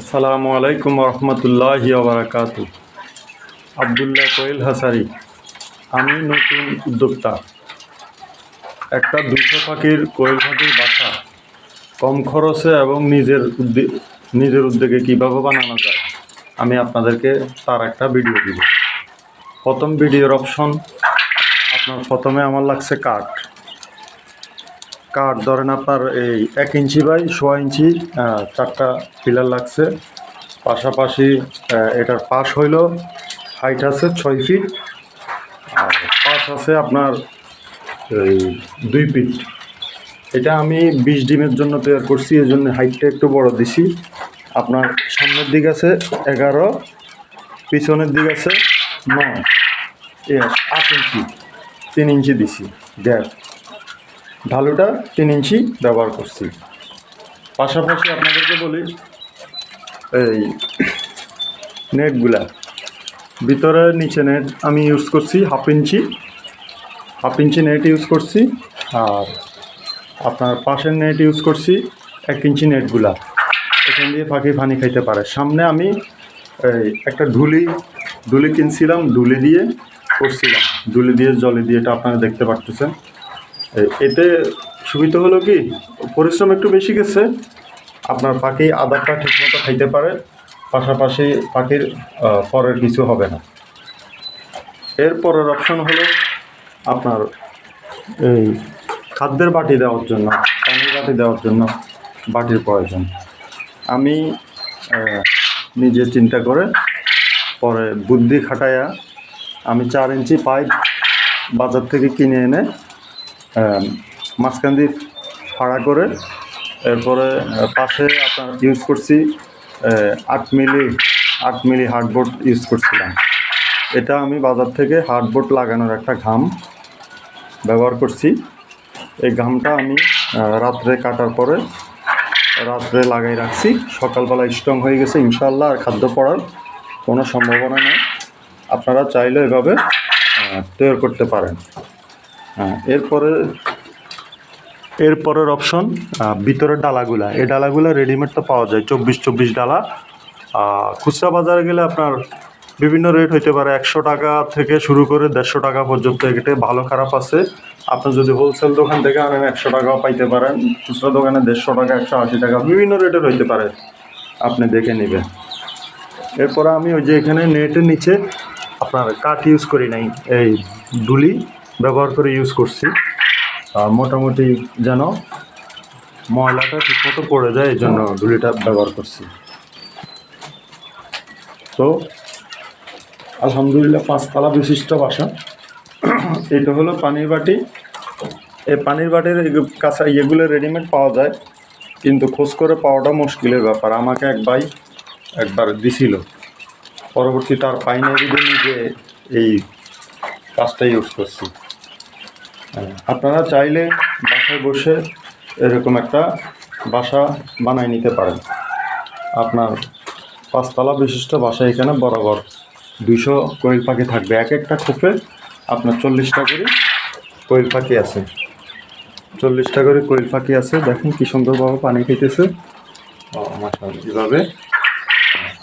আসসালামু আলাইকুম রহমতুল্লাহ বারাকাত আবদুল্লাহ কোয়েল হাসারি, আমি নতুন উদ্যোক্তা। একটা দুশো পাখির কোয়েল পাখির বাসা, কম খরচে এবং নিজের নিজের উদ্যোগে কীভাবে বানানো যায়, আমি আপনাদেরকে তার একটা ভিডিও দিব। প্রথম ভিডিওর অপশন আপনার প্রথমে আমার লাগছে কাঠ কাঠ ধরেন আপনার এই এক ইঞ্চি বাই সোয়া ইঞ্চি চারটা পিলার লাগছে। পাশাপাশি এটার পাশ হইল হাইট আছে ছয় ফিট আর পাশ আছে আপনার এই দুই ফিট এটা আমি বিশ ডিমের জন্য তৈরি করছি এই জন্য হাইটটা একটু বড় দিছি। আপনার সামনের দিক আছে এগারো, পিছনের দিক আছে নয়। আট ইঞ্চি, তিন ইঞ্চি দিছি গ্যাপ ঢালুটা তিন ইঞ্চি ব্যবহার করছি। পাশাপাশি আপনাদেরকে বলি, এই নেটগুলা, ভিতরে নিচে নেট আমি ইউজ করছি half inch. Half inch net use করছি আর আপনার পাশের নেট ইউজ করছি এক ইঞ্চি নেটগুলা। এখান দিয়ে পাখি পানি খাইতে পারে। সামনে আমি এই একটা ঢুলি ঢুলি কিনছিলাম ঢুলি দিয়ে করছিলাম। ঢুলি দিয়ে, জলে দিয়ে এটা আপনারা দেখতে পারতেছেন। এতে সুবিধা হলো কি, পরিশ্রম একটু বেশি গেছে, আপনার পাখি আদারটা ঠিকমতো খাইতে পারে, পাশাপাশি পাখির পরের কিছু হবে না। এর পরের অপশন হলো আপনার এই খাদ্যের বাটি দেওয়ার জন্য, পানির বাটি দেওয়ার জন্য বাটির প্রয়োজন। আমি নিজে চিন্তা করে পরে বুদ্ধি খাটাইয়া আমি চার ইঞ্চি পাইপ বাজার থেকে কিনে এনে মাঝখান দিয়ে ফাড়া করে, এরপরে পাশে আপনার ইউজ করছি আট মিলি আট মিলি হার্ডবোর্ড ইউজ করছিলাম। এটা আমি বাজার থেকে হার্ডবোর্ড লাগানোর একটা ঘাম ব্যবহার করছি। এই ঘামটা আমি রাত্রে কাটার পরে রাত্রে লাগাই রাখছি। সকালবেলা স্ট্রং হয়ে গেছে ইনশাল্লাহ আর খাদ্য পড়ার কোনো সম্ভাবনা নেই। আপনারা চাইলে এভাবে তৈরি করতে পারেন। হ্যাঁ এরপরে এরপরের অপশন ভিতরের ডালাগুলা। এই ডালাগুলা রেডিমেড তো পাওয়া যায়, চব্বিশ চব্বিশ ডালা। খুচরা বাজারে গেলে আপনার বিভিন্ন রেট হইতে পারে। একশো টাকা থেকে শুরু করে দেড়শো টাকা পর্যন্ত এটা ভালো খারাপ আছে। আপনি যদি হোলসেল দোকান থেকে আনেন, একশো টাকাও পাইতে পারেন। খুচরা দোকানে দেড়শো টাকা, একশো আশি টাকা, বিভিন্ন রেটের হইতে পারে। আপনি দেখে নেবেন। এরপরে আমি ওই যে এখানে নেটের নিচে আপনার কাঠ ইউজ করি নাই, এই দুলি। ব্যবহার করে ইউজ করছি। আর মোটামুটি যেন ময়লাটা ঠিকমতো পড়ে যায়, এই জন্য ধুলিটা ব্যবহার করছি। তো, আলহামদুলিল্লাহ পাঁচতলা বিশিষ্ট বাসা। এটা হলো পানির বাটি। এই পানির বাটির কাঁচা ইয়েগুলো রেডিমেড পাওয়া যায়, কিন্তু খোঁজ করে পাওয়াটা মুশকিলের ব্যাপার। আমাকে এক ভাই একবার দিছিল। পরবর্তী তার পাইনি বিধে নিজে এই কাজটা ইউজ করছি। আপনারা চাইলে বাসায় বসে এরকম একটা বাসা বানায় নিতে পারেন। আপনার পাঁচতলা বিশিষ্ট বাসা এখানে বরাবর দুইশো কোয়েল পাখি থাকবে। এক একটা খোপে আপনার চল্লিশটা করে কোয়েল পাখি আছে। চল্লিশটা করে কোয়েল পাখি আছে। দেখেন কি সুন্দরভাবে পানি খেতেছে এভাবে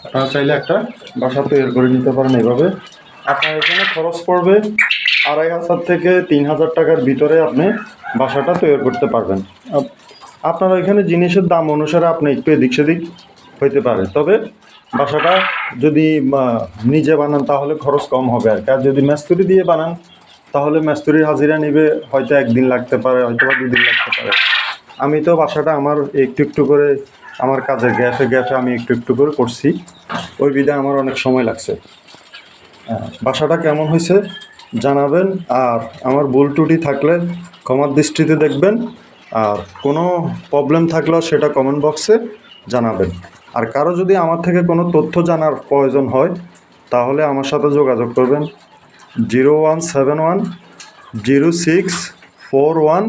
আপনারা চাইলে একটা বাসা তৈরি করে নিতে পারেন এভাবে আপনার এখানে খরচ পড়বে আড়াই হাজার থেকে তিন হাজার টাকার ভিতরে আপনি বাসাটা তৈরি করতে পারবেন। আপনার ওইখানে জিনিসের দাম অনুসারে আপনি একটু এদিক সেদিক হইতে পারে। তবে বাসাটা যদি নিজে বানান তাহলে খরচ কম হবে আর কি। আর যদি মেস্তুরি দিয়ে বানান, তাহলে মেস্তুরির হাজিরা নিবে হয়তো একদিন লাগতে পারে, হয়তো বা দুদিন লাগতে পারে। আমি তো বাসাটা আমার একটু একটু করে, আমার কাজে গ্যাপে গ্যাপে আমি একটু একটু করে করছি। ওই বিধায় আমার অনেক সময় লাগছে। বাসাটা কেমন হয়েছে? জানাবেন আর আমার ভুল ত্রুটি থাকলে ক্ষমার দৃষ্টিতে দেখবেন আর কোনো প্রবলেম থাকলেও সেটা কমেন্ট বক্সে জানাবেন। আর কারও যদি আমার থেকে কোনো তথ্য জানার প্রয়োজন হয়, তাহলে আমার সাথে যোগাযোগ করবেন। Zero one seven one zero six four one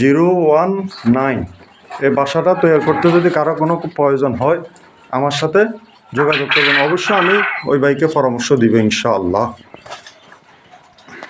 zero one nine এই বাসাটা তৈরি করতে যদি কারও কোনো প্রয়োজন হয়, আমার সাথে যোগাযোগ করবেন। অবশ্যই আমি ওই বাইকে পরামর্শ দিব ইনশাআল্লাহ।